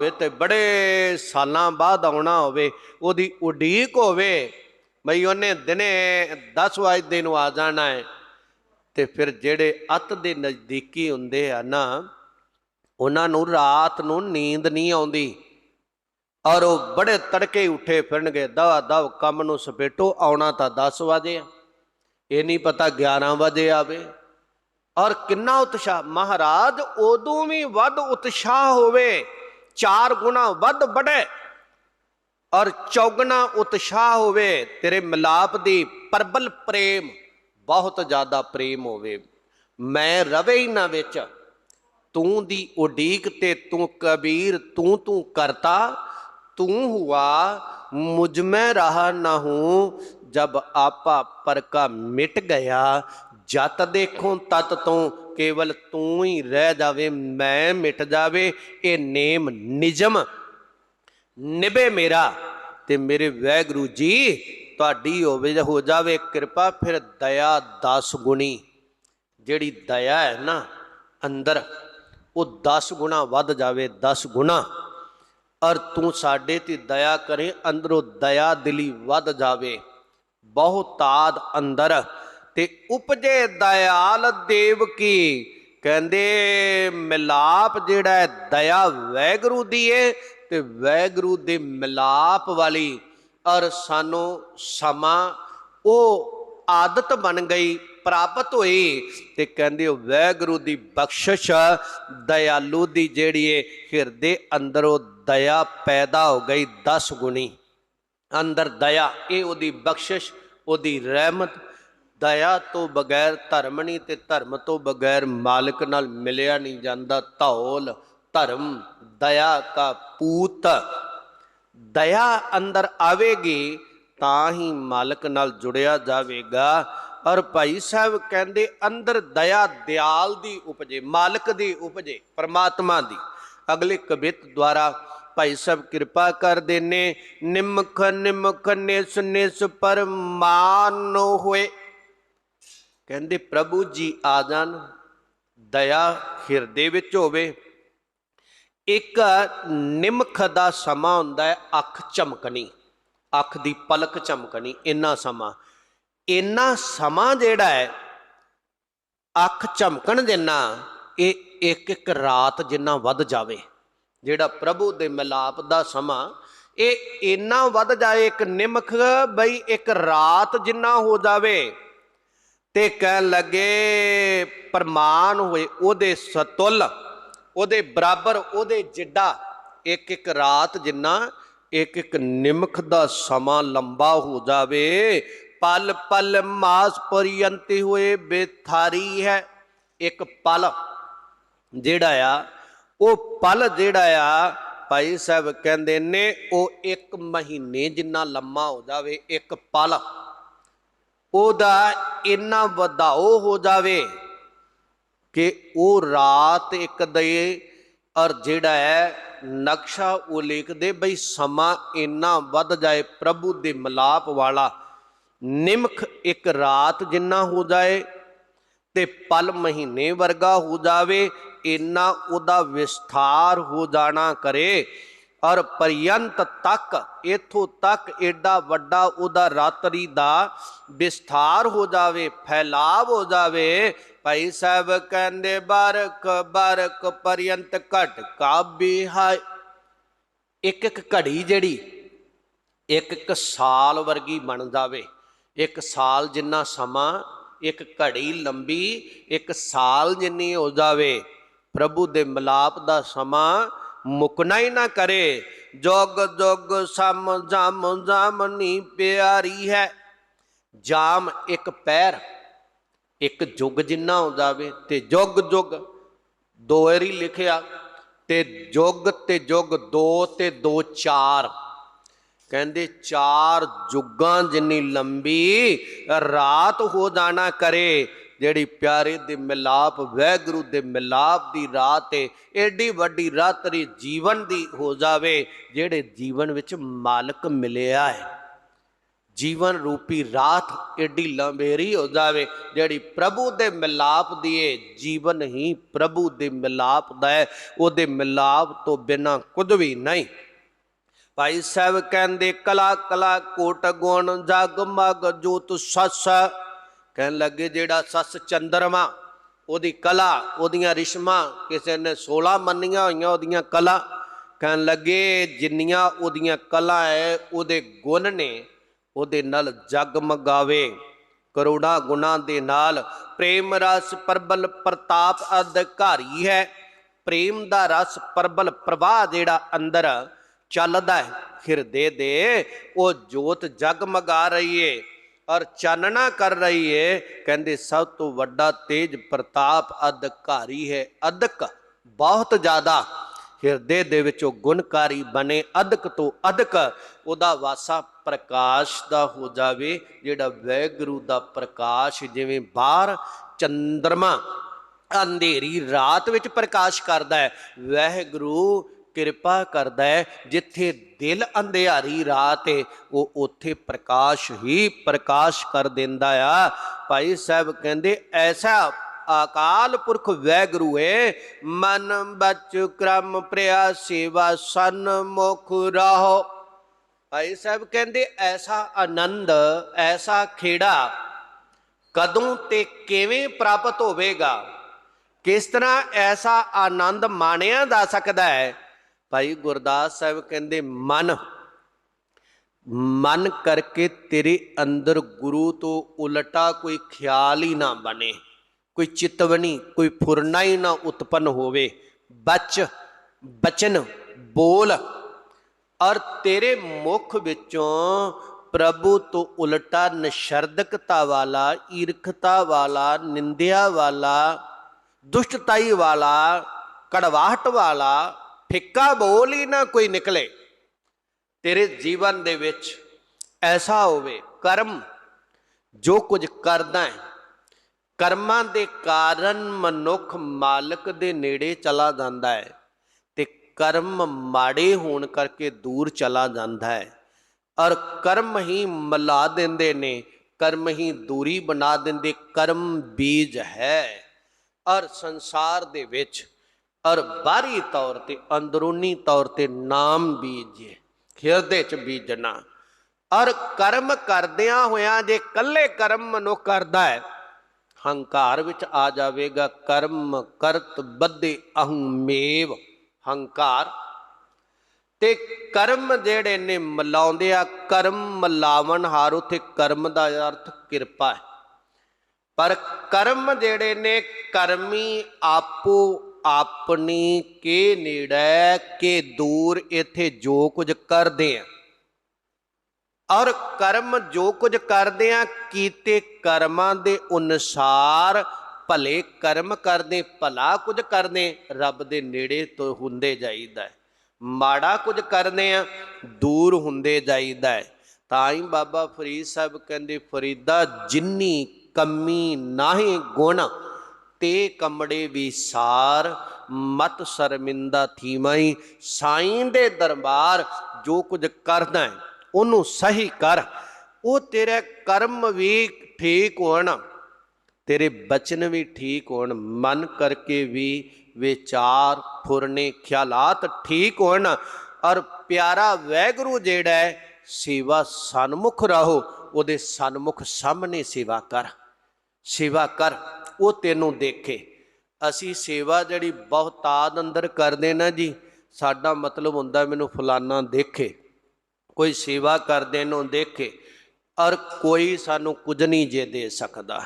ਹੋਵੇ ਤੇ ਬੜੇ ਸਾਲਾਂ ਬਾਅਦ ਆਉਣਾ ਹੋਵੇ, ਉਹਦੀ ਉਡੀਕ ਹੋਵੇ, ਬਈ ਉਹਨੇ ਦਿਨੇ 10 ਵਜੇ ਨੂੰ ਆ ਜਾਣਾ ਹੈ। ਤੇ ਫਿਰ ਜਿਹੜੇ ਅੱਤ ਦੇ ਨਜ਼ਦੀਕੀ ਹੁੰਦੇ ਆ ਨਾ, ਉਹਨਾਂ ਨੂੰ ਰਾਤ ਨੂੰ ਨੀਂਦ ਨਹੀਂ ਆਉਂਦੀ। ਔਰ ਉਹ ਬੜੇ ਤੜਕੇ ਉੱਠੇ ਫਿਰਨਗੇ, ਦਵਾ ਦਵ ਕੰਮ ਨੂੰ ਸਪੇਟੋ ਆਉਣਾ ਤਾਂ 10 ਵਜੇ ਆ। ਇਹ ਨਹੀਂ ਪਤਾ 11 ਵਜੇ ਆਵੇ। ਔਰ ਕਿੰਨਾ ਉਤਸ਼ਾਹ, ਮਹਾਰਾਜ ਉਦੋਂ ਵੀ ਵੱਧ ਉਤਸ਼ਾਹ ਹੋਵੇ। ਚਾਰ ਗੁਣਾ ਵੱਧ ਬੜੇ ਔਰ ਚੌਗਣਾ ਉਤਸ਼ਾਹ ਹੋਵੇ, ਤੇਰੇ ਮਿਲਾਪ ਦੀ ਪਰਬਲ ਪ੍ਰੇਮ, ਬਹੁਤ ਜ਼ਿਆਦਾ ਪ੍ਰੇਮ ਹੋਵੇ। ਮੈਂ ਰਵੇ ਹੀ ਨਾ ਵਿੱਚ, ਤੂੰ ਦੀ ਉਡੀਕ ਤੇ ਤੂੰ ਕਬੀਰ, ਤੂੰ ਤੂੰ ਕਰਤਾ, ਤੂੰ ਹੁਆ, ਮੁਝ ਮੈਂ ਰਹਾ ਨਾ ਹੂੰ, ਜਬ ਆਪਾ ਪਰਕਾ ਮਿਟ ਗਿਆ, ਜਤ ਦੇਖੋ ਤਤ ਤੋਂ ਕੇਵਲ ਤੂੰ ਹੀ ਰਹਿ ਜਾਵੇ, ਮੈਂ ਮਿਟ ਜਾਵੇ, ਇਹ ਨੇਮ ਨਿਜਮ। ਨਿਭੇ ਮੇਰਾ ਤੇ ਮੇਰੇ ਵੈਗੁਰੂ ਜੀ, ਤੁਹਾਡੀ ਹੋਵੇ ਹੋ ਜਾਵੇ, ਕਿਰਪਾ ਫਿਰ ਦਇਆ 10 ਗੁਣੀ। ਜਿਹੜੀ ਦਇਆ ਹੈ ਨਾ ਅੰਦਰ, ਉਹ 10 ਗੁਣਾ ਵੱਧ ਜਾਵੇ 10 ਗੁਣਾ। ਔਰ ਤੂੰ ਸਾਡੇ ਤੇ ਦਇਆ ਕਰੇ, ਅੰਦਰੋਂ ਦਇਆ ਦਿਲੀ ਵੱਧ ਜਾਵੇ। ਬਹੁਤਾਦ ਅੰਦਰ ਤੇ ਉਪਜੇ ਦਇਆਲ ਦੇਵ ਕੀ? ਕਹਿੰਦੇ, ਮਿਲਾਪ ਜਿਹੜਾ ਦਇਆ ਵੈਗਰੂ ਦੀ ਏ ਤੇ ਵੈਗਰੂ ਦੇ ਮਿਲਾਪ ਵਾਲੀ ਔਰ ਸਾਨੂੰ ਸਮਾਂ, ਉਹ ਆਦਤ ਬਣ ਗਈ, ਪ੍ਰਾਪਤ ਹੋਈ ਤੇ ਕਹਿੰਦੇ ਉਹ ਵੈਗਰੂ ਦੀ ਬਖਸ਼ਿਸ਼ ਦਇਆਲੂ ਦੀ ਜਿਹੜੀ ਏ, ਹਿਰਦੇ ਅੰਦਰੋਂ ਦਇਆ ਪੈਦਾ ਹੋ ਗਈ 10 ਗੁਣੀ। ਅੰਦਰ ਦਇਆ, ਇਹ ਉਹਦੀ ਬਖਸ਼ਿਸ਼, ਉਹਦੀ ਰਹਿਮਤ ਦਇਆ ਤੋਂ ਬਗੈਰ ਧਰਮ ਨਹੀਂ ਤੇ ਧਰਮ ਤੋਂ ਬਗੈਰ ਮਾਲਕ ਨਾਲ ਮਿਲਿਆ ਨਹੀਂ ਜਾਂਦਾ। ਧੌਲ, ਧਰਮ, ਦਇਆ ਦਾ ਪੂਤ। ਦਇਆ ਅੰਦਰ ਆਵੇਗੀ ਤਾਂ ਹੀ ਮਾਲਕ ਨਾਲ ਜੁੜਿਆ ਜਾਵੇਗਾ। ਔਰ ਭਾਈ ਸਾਹਿਬ ਕਹਿੰਦੇ ਅੰਦਰ ਦਇਆ ਦਿਆਲ ਦੀ ਉਪਜੇ, ਮਾਲਕ ਦੀ ਉਪਜੇ, ਪਰਮਾਤਮਾ ਦੀ। ਅਗਲੇ ਕਵਿਤ ਦੁਆਰਾ ਭਾਈ ਸਾਹਿਬ ਕਿਰਪਾ ਕਰਦੇ ਨੇ ਨਿਮਖ ਨਿਮਖ ਨਿਸ ਨਿਸ ਪਰਮਾਨ ਹੋਏ। ਕਹਿੰਦੇ, ਪ੍ਰਭੂ ਜੀ ਆ ਜਾਣ ਦਇਆ ਹਿਰਦੇ ਵਿੱਚ ਹੋਵੇ। ਇੱਕ ਨਿਮਖ ਦਾ ਸਮਾਂ ਹੁੰਦਾ ਹੈ, ਅੱਖ ਝਮਕਣੀ ਅੱਖ ਦੀ ਪਲਕ ਝਮਕਣੀ ਇੰਨਾ ਸਮਾਂ। ਇੰਨਾ ਸਮਾਂ ਜਿਹੜਾ ਹੈ, ਅੱਖ ਝਮਕਣ ਜਿੰਨਾ ਇਹ ਇੱਕ ਇੱਕ ਰਾਤ ਜਿੰਨਾ ਵੱਧ ਜਾਵੇ। ਜਿਹੜਾ ਪ੍ਰਭੂ ਦੇ ਮਿਲਾਪ ਦਾ ਸਮਾਂ, ਇਹ ਇੰਨਾ ਵੱਧ ਜਾਏ, ਇੱਕ ਨਿਮਖ, ਬਈ ਇੱਕ ਰਾਤ ਜਿੰਨਾ ਹੋ ਜਾਵੇ। ਤੇ ਕਹਿਣ ਲੱਗੇ ਪ੍ਰਮਾਨ ਹੋਏ ਉਹਦੇ ਸਤੁਲ, ਉਹਦੇ ਬਰਾਬਰ, ਉਹਦੇ ਜਿੱਡਾ। ਇੱਕ ਇੱਕ ਰਾਤ ਜਿੰਨਾ, ਇੱਕ ਇੱਕ ਨਿਮਖ ਦਾ ਸਮਾਂ ਲੰਬਾ ਹੋ ਜਾਵੇ। ਪਲ ਪਲ ਮਾਸ ਪਰਿਯੰਤੇ ਹੋਏ, ਬੇਥਾਰੀ ਹੈ ਇੱਕ ਪਲ। ਜਿਹੜਾ ਆ, ਉਹ ਪਲ ਜਿਹੜਾ ਆ, ਭਾਈ ਸਾਹਿਬ ਕਹਿੰਦੇ ਨੇ, ਉਹ ਇੱਕ ਮਹੀਨੇ ਜਿੰਨਾ ਲੰਮਾ ਹੋ ਜਾਵੇ, ਇੱਕ ਪਲ। ਉਹਦਾ ਇੰਨਾ ਵਧਾਓ ਹੋ ਜਾਵੇ ਕਿ ਉਹ ਰਾਤ ਇੱਕ ਦੇ ਔਰ ਜਿਹੜਾ ਹੈ ਨਕਸ਼ਾ ਉਹ ਲਿਖਦੇ ਬਈ ਸਮਾਂ ਇੰਨਾ ਵੱਧ ਜਾਏ, ਪ੍ਰਭੂ ਦੇ ਮਿਲਾਪ ਵਾਲਾ ਨਿਮਖ ਇੱਕ ਰਾਤ ਜਿੰਨਾ ਹੋ ਜਾਏ ਤੇ ਪਲ ਮਹੀਨੇ ਵਰਗਾ ਹੋ ਜਾਵੇ, ਇੰਨਾ ਉਹਦਾ ਵਿਸਥਾਰ ਹੋ ਜਾਣਾ ਕਰੇ। ਔਰ ਪਰਯੰਤ ਤੱਕ ਇਥੋਂ ਤੱਕ ਐਡਾ ਵੱਡਾ ਉਹਦਾ ਰਾਤਰੀ ਦਾ ਵਿਸਥਾਰ ਹੋ ਜਾਵੇ, ਫੈਲਾਵ ਹੋ ਜਾਵੇ, ਭਾਈ ਸਾਹਿਬ ਕਹਿੰਦੇ ਬਰਕ ਬਰਕ ਪਰਯੰਤ ਘਟ ਕਾਬੀ ਹੈ ਇੱਕ ਇੱਕ ਘੜੀ ਜਿਹੜੀ, ਇੱਕ ਇੱਕ ਸਾਲ ਵਰਗੀ ਬਣ ਜਾਵੇ। ਇੱਕ ਸਾਲ ਜਿੰਨਾ ਸਮਾਂ, ਇੱਕ ਘੜੀ ਲੰਬੀ, ਇੱਕ ਸਾਲ ਜਿੰਨੀ ਹੋ ਜਾਵੇ, ਪ੍ਰਭੂ ਦੇ ਮਿਲਾਪ ਦਾ ਸਮਾਂ ਮੁਕਣਾ ਹੀ ਨਾ ਕਰੇ। ਜੋਗ ਜੋਗ ਸਮ ਜਮ ਜਮਨੀ ਪਿਆਰੀ ਹੈ। ਜਾਮ ਇੱਕ ਪੈਰ, ਇੱਕ ਜੁਗ ਜਿੰਨਾ ਹੋ ਜਾਵੇ ਤੇ ਜੁਗ ਜੁਗ ਦੋ ਵਾਰੀ ਲਿਖਿਆ ਤੇ ਜੁਗ ਤੇ ਜੁਗ ਦੋ ਤੇ ਦੋ ਚਾਰ। ਕਹਿੰਦੇ ਚਾਰ ਜੁਗਾਂ ਜਿੰਨੀ ਲੰਬੀ ਰਾਤ ਹੋ ਜਾਣਾ ਕਰੇ ਜਿਹੜੀ ਪਿਆਰੇ ਦੇ ਮਿਲਾਪ ਵੈਗੁਰੂ ਦੇ ਮਿਲਾਪ ਦੀ ਰਾਤ ਏ, ਏਡੀ ਵੱਡੀ ਰਾਤਰੀ ਜੀਵਨ ਦੀ ਹੋ ਜਾਵੇ, ਜਿਹੜੇ ਜੀਵਨ ਵਿੱਚ ਮਾਲਕ ਮਿਲਿਆ ਹੈ ਜੀਵਨ ਰੂਪੀ ਰਾਤ ਏਡੀ ਲੰਬੇਰੀ ਹੋ ਜਾਵੇ, ਜਿਹੜੀ ਪ੍ਰਭੂ ਦੇ ਮਿਲਾਪ ਦੀ ਏ, ਜੀਵਨ ਹੀ ਪ੍ਰਭੂ ਦੇ ਮਿਲਾਪ ਦਾ ਹੈ ਉਹਦੇ ਮਿਲਾਪ ਤੋਂ ਬਿਨਾ ਕੁਝ ਵੀ ਨਹੀਂ। ਭਾਈ ਸਾਹਿਬ ਕਹਿੰਦੇ ਕਲਾ ਕਲਾ ਕੋਟ ਗੁਣ ਜਗ ਮਗ ਜੋਤ ਸੱਸ ਕਹਿਣ ਲੱਗੇ ਜਿਹੜਾ ਸੱਸ ਚੰਦਰਮਾ, ਉਹਦੀ ਕਲਾ, ਉਹਦੀਆਂ ਰਿਸ਼ਮਾਂ, ਕਿਸੇ ਨੇ 16 ਮੰਨੀਆਂ ਹੋਈਆਂ ਉਹਦੀਆਂ ਕਲਾ। ਕਹਿਣ ਲੱਗੇ, ਜਿੰਨੀਆਂ ਉਹਦੀਆਂ ਕਲਾ ਹੈ ਉਹਦੇ ਗੁਣ ਨੇ, ਉਹਦੇ ਨਾਲ ਜਗਮਗਾਵੇ। ਕਰੋੜਾਂ ਗੁਣਾ ਦੇ ਨਾਲ ਪ੍ਰੇਮ ਰਸ ਪਰਬਲ ਪ੍ਰਤਾਪ ਅਧਿਕਾਰੀ ਹੈ। ਪ੍ਰੇਮ ਦਾ ਰਸ ਪਰਬਲ ਪ੍ਰਵਾਹ ਜਿਹੜਾ ਅੰਦਰ ਚੱਲਦਾ ਹੈ, ਹਿਰਦੇ ਦੇ, ਉਹ ਜੋਤ ਜਗਮਗਾ ਰਹੀ ਏ। ਔਰ ਚਾਨਣਾ ਕਰ ਰਹੀ ਏ, ਕਹਿੰਦੇ ਸਭ ਤੋਂ ਵੱਡਾ ਤੇਜ ਪ੍ਰਤਾਪ ਅਧਿਕਾਰੀ ਹੈ। ਅਧਿਕ ਬਹੁਤ ਜ਼ਿਆਦਾ ਹਿਰਦੇ ਦੇ ਵਿੱਚੋਂ ਗੁਣਕਾਰੀ ਬਣੇ। ਅਧਿਕ ਤੋਂ ਅਧਿਕ ਉਹਦਾ ਵਾਸਾ ਪ੍ਰਕਾਸ਼ ਦਾ ਹੋ ਜਾਵੇ, ਜਿਹੜਾ ਵੈਗੁਰੂ ਦਾ ਪ੍ਰਕਾਸ਼ ਜਿਵੇਂ ਬਾਹਰ ਚੰਦਰਮਾ, ਅੰਧੇਰੀ ਰਾਤ ਵਿੱਚ ਪ੍ਰਕਾਸ਼ ਕਰਦਾ ਹੈ। ਵਾਹਿਗੁਰੂ ਕਿਰਪਾ ਕਰਦਾ ਹੈ। ਜਿੱਥੇ ਦਿਲ ਅੰਧਿਆਰੀ ਰਾਤ ਹੈ ਉਹ ਉੱਥੇ ਪ੍ਰਕਾਸ਼ ਹੀ ਪ੍ਰਕਾਸ਼ ਕਰ ਦਿੰਦਾ ਆ। ਭਾਈ ਸਾਹਿਬ ਕਹਿੰਦੇ, ਐਸਾ ਅਕਾਲ ਪੁਰਖ ਵੈਗੁਰੂ ਏ, ਮਨ ਬਚ ਕ੍ਰਮ ਪ੍ਰਿਆ ਸੇਵਾ ਸਨ ਸਨਮੁਖ ਰਹੋ। ਭਾਈ ਸਾਹਿਬ ਕਹਿੰਦੇ, ਐਸਾ ਆਨੰਦ, ਐਸਾ ਖੇੜਾ ਕਦੋਂ ਤੇ ਕਿਵੇਂ ਪ੍ਰਾਪਤ ਹੋਵੇਗਾ? ਕਿਸ ਤਰ੍ਹਾਂ ਐਸਾ ਆਨੰਦ ਮਾਣਿਆ ਜਾ ਸਕਦਾ ਹੈ? ਭਾਈ ਗੁਰਦਾਸ ਸਾਹਿਬ ਕਹਿੰਦੇ, ਮਨ ਮਨ ਕਰਕੇ ਤੇਰੇ ਅੰਦਰ ਗੁਰੂ ਤੋਂ ਉਲਟਾ ਕੋਈ ਖਿਆਲ ਹੀ ਨਾ ਬਣੇ, ਕੋਈ ਚਿਤਵਨੀ ਕੋਈ ਫੁਰਨਾ ਹੀ ਨਾ ਉਤਪਨ ਹੋਵੇ। ਬਚ, ਬਚਨ, ਬੋਲ। ਔਰ ਤੇਰੇ ਮੁਖ ਵਿੱਚੋਂ ਪ੍ਰਭੂ ਤੋਂ ਉਲਟਾ ਨਸ਼ਰਦਕਤਾ ਵਾਲਾ, ਈਰਖਤਾ ਵਾਲਾ, ਨਿੰਦਿਆ ਵਾਲਾ, ਦੁਸ਼ਟਤਾਈ ਵਾਲਾ, ਕੜਵਾਹਟ ਵਾਲਾ ਫਿੱਕਾ ਬੋਲ ਹੀ ਨਾ ਕੋਈ ਨਿਕਲੇ। ਤੇਰੇ ਜੀਵਨ ਦੇ ਵਿੱਚ ਐਸਾ ਹੋਵੇ, ਕਰਮ ਜੋ ਕੁਝ ਕਰਦਾ ਹੈ, ਕਰਮਾਂ ਦੇ ਕਾਰਨ ਮਨੁੱਖ ਮਾਲਕ ਦੇ ਨੇੜੇ ਚਲਾ ਜਾਂਦਾ ਹੈ ਤੇ ਕਰਮ ਮਾੜੇ ਹੋਣ ਕਰਕੇ ਦੂਰ ਚਲਾ ਜਾਂਦਾ ਹੈ। ਔਰ ਕਰਮ ਹੀ ਮਲਾ ਦਿੰਦੇ ਨੇ, ਕਰਮ ਹੀ ਦੂਰੀ ਬਣਾ ਦਿੰਦੇ, ਕਰਮ ਬੀਜ ਹੈ। ਔਰ ਸੰਸਾਰ ਦੇ ਵਿੱਚ ਔਰ ਬਾਹਰੀ ਤੌਰ ਤੇ, ਅੰਦਰੂਨੀ ਤੌਰ ਤੇ ਨਾਮ ਬੀਜੇ, ਹਿਰਦੇ ਚ ਬੀਜਣਾ। ਔਰ ਕਰਮ ਕਰਦਿਆਂ ਹੋਇਆਂ ਜੇ ਕੱਲੇ ਕਰਮ ਮਨੁੱਖ ਕਰਦਾ ਹੈ, ਹੰਕਾਰ ਵਿੱਚ ਆ ਜਾਵੇਗਾ, ਕਰਮ ਕਰਤ ਬੱਧੇ ਅਹੰਮੇਵ ਹੰਕਾਰ। ਤੇ ਕਰਮ ਜਿਹੜੇ ਨੇ ਮਲਾਉਂਦੇ ਆ, ਕਰਮ ਮਲਾਵਣ ਹਾਰ, ਉਥੇ ਕਰਮ ਦਾ ਅਰਥ ਕਿਰਪਾ ਹੈ। ਪਰ ਕਰਮ ਜਿਹੜੇ ਨੇ ਕਰਮੀ ਆਪੋ ਆਪਣੀ ਕੇ ਨੇੜੇ, ਕੇ ਦੂਰ ਇੱਥੇ ਜੋ ਕੁਝ ਕਰਦੇ ਆ। ਔਰ ਕਰਮ ਜੋ ਕੁਝ ਕਰਦੇ ਆ, ਕੀਤੇ ਕਰਮਾਂ ਦੇ ਅਨੁਸਾਰ ਭਲੇ ਕਰਮ ਕਰਦੇ, ਭਲਾ ਕੁਝ ਕਰਦੇ, ਰੱਬ ਦੇ ਨੇੜੇ ਤੋਂ ਹੁੰਦੇ ਜਾਈਦਾ ਹੈ। ਮਾੜਾ ਕੁਝ ਕਰਦੇ ਆ, ਦੂਰ ਹੁੰਦੇ ਜਾਈਦਾ ਹੈ। ਤਾਂ ਹੀ ਬਾਬਾ ਫਰੀਦ ਸਾਹਿਬ ਕਹਿੰਦੇ, ਫਰੀਦਾ ਜਿੰਨੀ ਕਮੀ ਨਾਹੀ ਗੁਣ ਤੇ ਕਮੜੇ ਵੀ ਸਾਰ, ਮਤ ਸ਼ਰਮਿੰਦਾ ਥੀਮਈ ਸਾਈਂ ਦੇ ਦਰਬਾਰ ਜੋ ਕੁਝ ਕਰਦਾ ਹੈ ਉਹਨੂੰ ਸਹੀ ਕਰ। ਉਹ ਤੇਰੇ ਕਰਮ ਵੀ ਠੀਕ ਹੋਣ, ਤੇਰੇ ਬਚਨ ਵੀ ਠੀਕ ਹੋਣ। ਮਨ ਕਰਕੇ ਵੀ ਵਿਚਾਰ, ਫੁਰਨੇ, ਖਿਆਲਾਤ ਠੀਕ ਹੋਣ। ਔਰ ਪਿਆਰਾ ਵੈਗੁਰੂ ਜਿਹੜਾ ਹੈ ਸੇਵਾ ਸਨਮੁਖ ਰਹੋ। ਉਹਦੇ ਸਨਮੁਖ ਸਾਹਮਣੇ ਸੇਵਾ ਕਰ। ਸੇਵਾ ਕਰ। ਉਹ ਤੈਨੂੰ ਦੇਖੇ। ਅਸੀਂ ਸੇਵਾ ਜਿਹੜੀ ਬਹੁਤਾਦ ਅੰਦਰ ਕਰਦੇ ਨਾ ਜੀ, ਸਾਡਾ ਮਤਲਬ ਹੁੰਦਾ ਮੈਨੂੰ ਫਲਾਨਾ ਦੇਖੇ। ਕੋਈ ਸੇਵਾ ਕਰਦੇ ਨੂੰ ਦੇਖੇ, ਔਰ ਕੋਈ ਸਾਨੂੰ ਕੁਝ ਨਹੀਂ ਜੇ ਦੇ ਸਕਦਾ।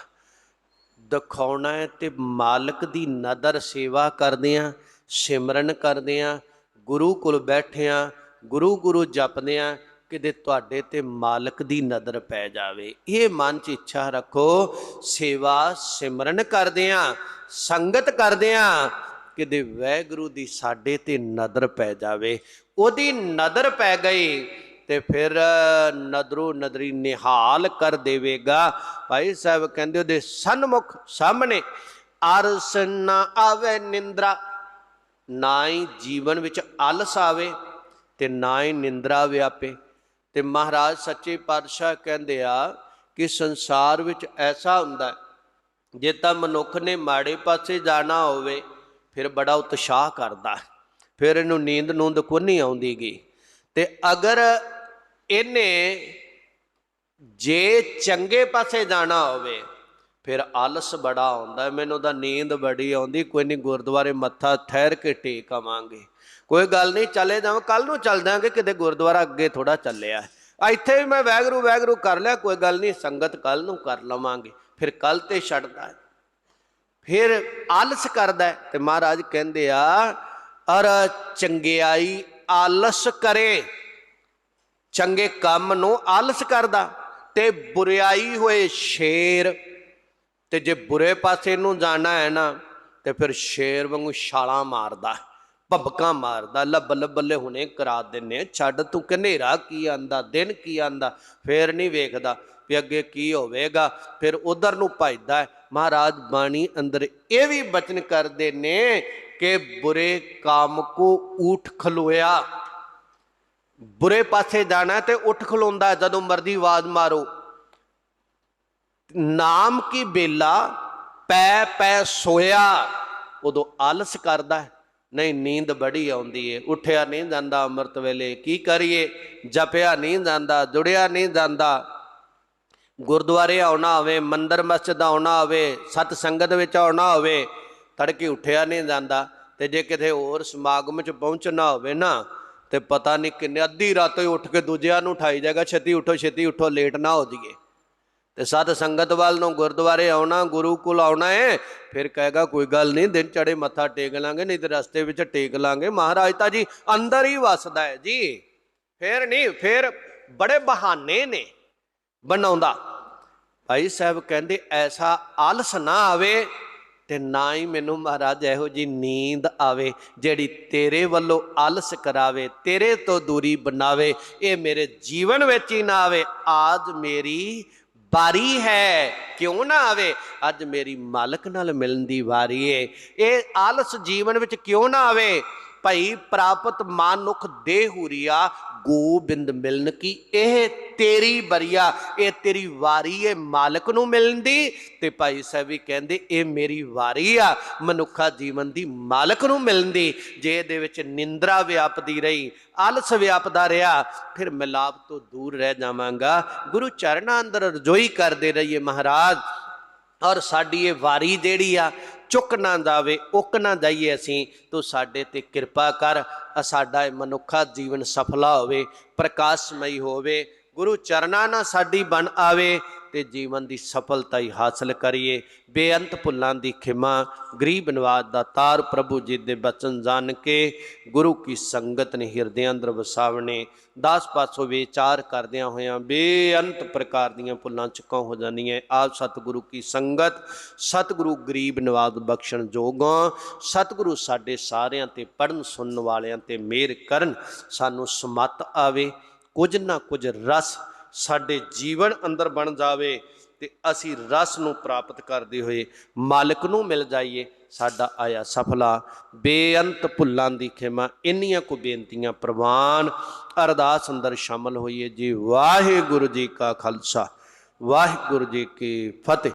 ਦਿਖਾਉਣਾ ਹੈ ਤੇ ਮਾਲਕ ਦੀ ਨਦਰ ਸੇਵਾ ਕਰਦੇ ਆ ਸਿਮਰਨ ਕਰਦੇ ਆ ਗੁਰੂ ਕੋਲ ਬੈਠੇ ਆ ਗੁਰੂ ਗੁਰੂ ਜਪਦੇ ਆ ਕਿਤੇ ਤੁਹਾਡੇ ਤੇ ਮਾਲਕ ਦੀ ਨਜ਼ਰ ਪੈ ਜਾਵੇ। ਇਹ ਮਨ 'ਚ ਇੱਛਾ ਰੱਖੋ, ਸੇਵਾ ਸਿਮਰਨ ਕਰਦੇ ਆ, ਸੰਗਤ ਕਰਦੇ ਆ ਕਿਤੇ ਵੈਗੁਰੂ ਦੀ ਸਾਡੇ ਤੇ ਨਜ਼ਰ ਪੈ ਜਾਵੇ। ਉਹਦੀ ਨਜ਼ਰ ਪੈ ਗਈ ਤੇ ਫਿਰ ਨਦਰੋ ਨਦਰੀ ਨਿਹਾਲ ਕਰ ਦੇਵੇਗਾ। ਭਾਈ ਸਾਹਿਬ ਕਹਿੰਦੇ ਉਹਦੇ ਸਨਮੁਖ ਸਾਹਮਣੇ, ਅਰਸ ਨਾ ਆਵੇ ਨਿੰਦਰਾ, ਨਾ ਹੀ ਜੀਵਨ ਵਿੱਚ ਆਲਸ ਆਵੇ ਤੇ ਨਾ ਹੀ ਨਿੰਦਰਾ ਵਿਆਪੇ। ਤੇ ਮਹਾਰਾਜ ਸੱਚੇ ਪਾਤਸ਼ਾਹ ਕਹਿੰਦੇ ਆ ਕਿ ਸੰਸਾਰ ਵਿੱਚ ਐਸਾ ਹੁੰਦਾ ਜੇ ਤਾਂ ਮਨੁੱਖ ਨੇ ਮਾੜੇ ਪਾਸੇ ਜਾਣਾ ਹੋਵੇ, ਫਿਰ ਬੜਾ ਉਤਸ਼ਾਹ ਕਰਦਾ ਫਿਰ ਇਹਨੂੰ ਨੀਂਦ ਨੂੰਦ ਕੋ ਨਹੀਂ ਆਉਂਦੀਗੀ। ਤੇ ਅਗਰ ਇਹਨੇ ਜੇ ਚੰਗੇ ਪਾਸੇ ਜਾਣਾ ਹੋਵੇ ਫਿਰ ਆਲਸ ਬੜਾ ਆਉਂਦਾ, ਮੈਨੂੰ ਤਾਂ ਨੀਂਦ ਬੜੀ ਆਉਂਦੀ, ਕੋਈ ਨਹੀਂ ਗੁਰਦੁਆਰੇ ਮੱਥਾ ਠਹਿਰ ਕੇ ਟੇਕ ਆਵਾਂਗੇ। ਕੋਈ ਗੱਲ ਨਹੀਂ ਚਲੇ ਜਾਵਾਂ ਕੱਲ ਨੂੰ ਚੱਲ ਜਾਾਂਗੇ, ਕਿਤੇ ਗੁਰਦੁਆਰਾ ਅੱਗੇ ਥੋੜਾ ਚੱਲਿਆ। ਇੱਥੇ ਵੀ ਮੈਂ ਵੈਗਰੂ ਵੈਗਰੂ ਕਰ ਲਿਆ, ਕੋਈ ਗੱਲ ਨਹੀਂ ਸੰਗਤ ਕੱਲ ਨੂੰ ਕਰ ਲਵਾਂਗੇ। ਫਿਰ ਕੱਲ ਤੇ ਛੱਡਦਾ ਹੈ। ਫਿਰ ਆਲਸ ਕਰਦਾ ਹੈ ਤੇ ਮਹਾਰਾਜ ਕਹਿੰਦੇ ਆ, ਅਰ ਚੰਗਿਆਈ ਆਲਸ ਕਰੇ। ਚੰਗੇ ਕੰਮ ਨੂੰ ਆਲਸ ਕਰਦਾ ਤੇ ਬੁਰਿਆਈ ਹੋਏ ਸ਼ੇਰ ਤੇ ਜੇ ਬੁਰੇ ਪਾਸੇ ਨੂੰ ਜਾਣਾ ਹੈ ਨਾ, ਤੇ ਫਿਰ ਸ਼ੇਰ ਵਾਂਗੂ ਛਾਲਾਂ ਮਾਰਦਾ, ਭਬਕਾਂ ਮਾਰਦਾ, ਲੱਭ ਲੱਭਲੇ ਹੁਣੇ ਕਰਾ ਦਿੰਨੇ ਛੱਡ ਤੂੰ ਕਨੇਰਾ ਕੀ ਆਂਦਾ, ਦਿਨ ਕੀ ਆਂਦਾ, ਫੇਰ ਨਹੀਂ ਵੇਖਦਾ ਵੀ ਅੱਗੇ ਕੀ ਹੋਵੇਗਾ, ਫਿਰ ਉਧਰ ਨੂੰ ਭਜਦਾ ਮਹਾਰਾਜ ਬਾਣੀ ਅੰਦਰ ਇਹ ਵੀ ਬਚਨ ਕਰਦੇ ਨੇ ਕਿ ਬੁਰੇ ਕਾਮ ਕੋ ਊਠ ਖਲੋਇਆ। ਬੁਰੇ ਪਾਸੇ ਜਾਣਾ ਤੇ ਉੱਠ ਖਲੋਂਦਾ ਜਦੋਂ ਮਰਦੀ ਆਵਾਜ਼ ਮਾਰੋ। ਨਾਮ ਕੀ ਬੇਲਾ? ਪੈ ਪੈ ਸੋਇਆ। ਉਦੋਂ ਆਲਸ ਕਰਦਾ ਹੈ। ਨਹੀਂ, ਨੀਂਦ ਬੜੀ ਆਉਂਦੀ ਏ। ਉੱਠਿਆ ਨਹੀਂ ਜਾਂਦਾ ਅੰਮ੍ਰਿਤ ਵੇਲੇ। ਕੀ ਕਰੀਏ? ਜਪਿਆ ਨਹੀਂ ਜਾਂਦਾ, ਜੁੜਿਆ ਨਹੀਂ ਜਾਂਦਾ। ਗੁਰਦੁਆਰੇ ਆਉਣਾ ਹੋਵੇ, ਮੰਦਰ ਮਸਜਿਦ ਆਉਣਾ ਹੋਵੇ, ਸਤ ਸੰਗਤ ਵਿੱਚ ਆਉਣਾ ਹੋਵੇ, ਤੜਕੇ ਉੱਠਿਆ ਨਹੀਂ ਜਾਂਦਾ। ਤੇ ਜੇ ਕਿਤੇ ਹੋਰ ਸਮਾਗਮ 'ਚ ਪਹੁੰਚਣਾ ਹੋਵੇ ਨਾ, ਤੇ ਪਤਾ ਨਹੀਂ ਕਿੰਨੇ ਅੱਧੀ ਰਾਤੋਂ ਹੀ ਉੱਠ ਕੇ ਦੂਜਿਆਂ ਨੂੰ ਉਠਾਈ ਜਾਏਗਾ, ਛੇਤੀ ਉੱਠੋ ਛੇਤੀ ਉੱਠੋ, ਲੇਟ ਨਾ ਹੋ ਜਾਈਏ। ਤੇ ਸਤ ਸੰਗਤ ਵੱਲ ਨੂੰ ਗੁਰਦੁਆਰੇ ਆਉਣਾ, ਗੁਰੂ ਕੋਲ ਆਉਣਾ ਹੈ, ਫਿਰ ਕਹੇਗਾ, ਕੋਈ ਗੱਲ ਨਹੀਂ, ਦਿਨ ਚੜੇ ਮੱਥਾ ਟੇਕ ਲਾਂਗੇ, ਨਹੀਂ ਤੇ ਰਸਤੇ ਵਿੱਚ ਟੇਕ ਲਾਂਗੇ। ਮਹਾਰਾਜ ਤਾਂ ਜੀ ਅੰਦਰ ਹੀ ਵਸਦਾ ਹੈ ਜੀ। ਫਿਰ ਨਹੀਂ, ਫਿਰ ਬੜੇ ਬਹਾਨੇ ਨੇ ਬਣਾਉਂਦਾ। ਭਾਈ ਸਾਹਿਬ ਕਹਿੰਦੇ, ਐਸਾ ਆਲਸ ਨਾ ਆਵੇ ਤੇ ਨਾ ਹੀ ਮੈਨੂੰ ਮਹਾਰਾਜ ਇਹੋ ਜੀ ਨੀਂਦ ਆਵੇ, ਜਿਹੜੀ ਤੇਰੇ ਵੱਲੋਂ ਆਲਸ ਕਰਾਵੇ, ਤੇਰੇ ਤੋਂ ਦੂਰੀ ਬਣਾਵੇ, ਇਹ ਮੇਰੇ ਜੀਵਨ ਵਿੱਚ ਹੀ ਨਾ ਆਵੇ। ਆਜ ਮੇਰੀ ਵਾਰੀ ਹੈ, ਕਿਉਂ ਨਾ ਆਵੇ? ਅੱਜ ਮੇਰੀ ਮਾਲਕ ਨਾਲ ਮਿਲਣ ਦੀ ਵਾਰੀ ਏ। ਇਹ ਆਲਸ ਜੀਵਨ ਵਿੱਚ ਕਿਉਂ ਨਾ ਆਵੇ? ਭਈ ਪ੍ਰਾਪਤ ਮਾਨੁਖ ਦੇਹੁਰੀਆ ਗੋਬਿੰਦ ਮਿਲਨ ਕੀ ਇਹ ਤੇਰੀ ਬਰੀਆ, ਇਹ ਤੇਰੀ ਵਾਰੀ ਏ ਮਾਲਕ ਨੂੰ ਮਿਲਣ ਦੀ। ਤੇ ਭਾਈ ਸਾਹਿਬ ਵੀ ਕਹਿੰਦੇ, ਇਹ ਮੇਰੀ ਵਾਰੀ ਆ, ਮਨੁੱਖਾ ਜੀਵਨ ਦੀ ਮਾਲਕ ਨੂੰ ਮਿਲਣ ਦੀ। ਜੇ ਇਹਦੇ ਵਿੱਚ ਨਿੰਦਰਾ ਵਿਆਪਦੀ ਰਹੀ, ਆਲਸ ਵਿਆਪਦਾ ਰਿਹਾ, ਫਿਰ ਮਿਲਾਪ ਤੋਂ ਦੂਰ ਰਹਿ ਜਾਵਾਂਗਾ। ਗੁਰੂ ਚਰਨਾਂ ਅੰਦਰ ਰਜੋਈ ਕਰਦੇ ਰਹੀਏ ਮਹਾਰਾਜ। ਔਰ ਸਾਡੀ ਇਹ ਵਾਰੀ ਜਿਹੜੀ ਆ ਚੁੱਕ ਨਾ ਜਾਵੇ ਉੱਕ ਨਾ ਜਾਈਏ ਅਸੀਂ, ਤੂੰ ਸਾਡੇ ਤੇ ਕਿਰਪਾ ਕਰ ਸਾਡਾ ਇਹ ਮਨੁੱਖਾ ਜੀਵਨ ਸਫਲਾ ਹੋਵੇ, ਪ੍ਰਕਾਸ਼ਮਈ ਹੋਵੇ, ਗੁਰੂ ਚਰਨਾਂ ਨਾਲ ਸਾਡੀ ਬਣ ਆਵੇ ਤੇ ਜੀਵਨ ਦੀ ਸਫਲਤਾ ਹੀ ਹਾਸਲ ਕਰੀਏ। ਬੇਅੰਤ ਭੁੱਲਾਂ ਦੀ ਖਿਮਾ, ਗਰੀਬ ਨਵਾਜ ਦਾ ਤਾਰ ਪ੍ਰਭੂ ਜੀ ਦੇ ਬਚਨ ਜਾਣ ਕੇ ਗੁਰੂ ਕੀ ਸੰਗਤ ਨੇ ਹਿਰਦੇ ਅੰਦਰ ਵਸਾਵਣੇ। ਦਾਸ ਪਾਸੋਂ ਵਿਚਾਰ ਕਰਦਿਆਂ ਹੋਇਆਂ ਬੇਅੰਤ ਪ੍ਰਕਾਰ ਦੀਆਂ ਭੁੱਲਾਂ ਚੁੱਕਾਂ ਹੋ ਜਾਂਦੀਆਂ। ਆਪ ਸਤਿਗੁਰੂ ਕੀ ਸੰਗਤ, ਸਤਿਗੁਰੂ ਗਰੀਬ ਨਵਾਜ ਬਖਸ਼ਣ ਜੋਗਾਂ, ਸਤਿਗੁਰੂ ਸਾਡੇ ਸਾਰਿਆਂ ਤੇ ਪੜਨ ਸੁਣਨ ਵਾਲਿਆਂ ਤੇ ਮਿਹਰ ਕਰਨ ਸਾਨੂੰ ਸਮਤ ਆਵੇ। ਕੁਝ ਨਾ ਕੁਝ ਰਸ ਸਾਡੇ ਜੀਵਨ ਅੰਦਰ ਬਣ ਜਾਵੇ ਤੇ ਅਸੀਂ ਰਸ ਨੂੰ ਪ੍ਰਾਪਤ ਕਰਦੇ ਹੋਏ ਮਾਲਕ ਨੂੰ ਮਿਲ ਜਾਈਏ, ਸਾਡਾ ਆਇਆ ਸਫਲਾ। ਬੇਅੰਤ ਭੁੱਲਾਂ ਦੀ ਖਿਮਾ, ਇੰਨੀਆਂ ਕੋ ਬੇਨਤੀਆਂ ਪ੍ਰਵਾਨ ਅਰਦਾਸ ਅੰਦਰ ਸ਼ਾਮਲ ਹੋਈਏ ਜੀ। ਵਾਹਿਗੁਰੂ ਜੀ ਕਾ ਖਾਲਸਾ, ਵਾਹਿਗੁਰੂ ਜੀ ਕੀ ਫਤਿਹ।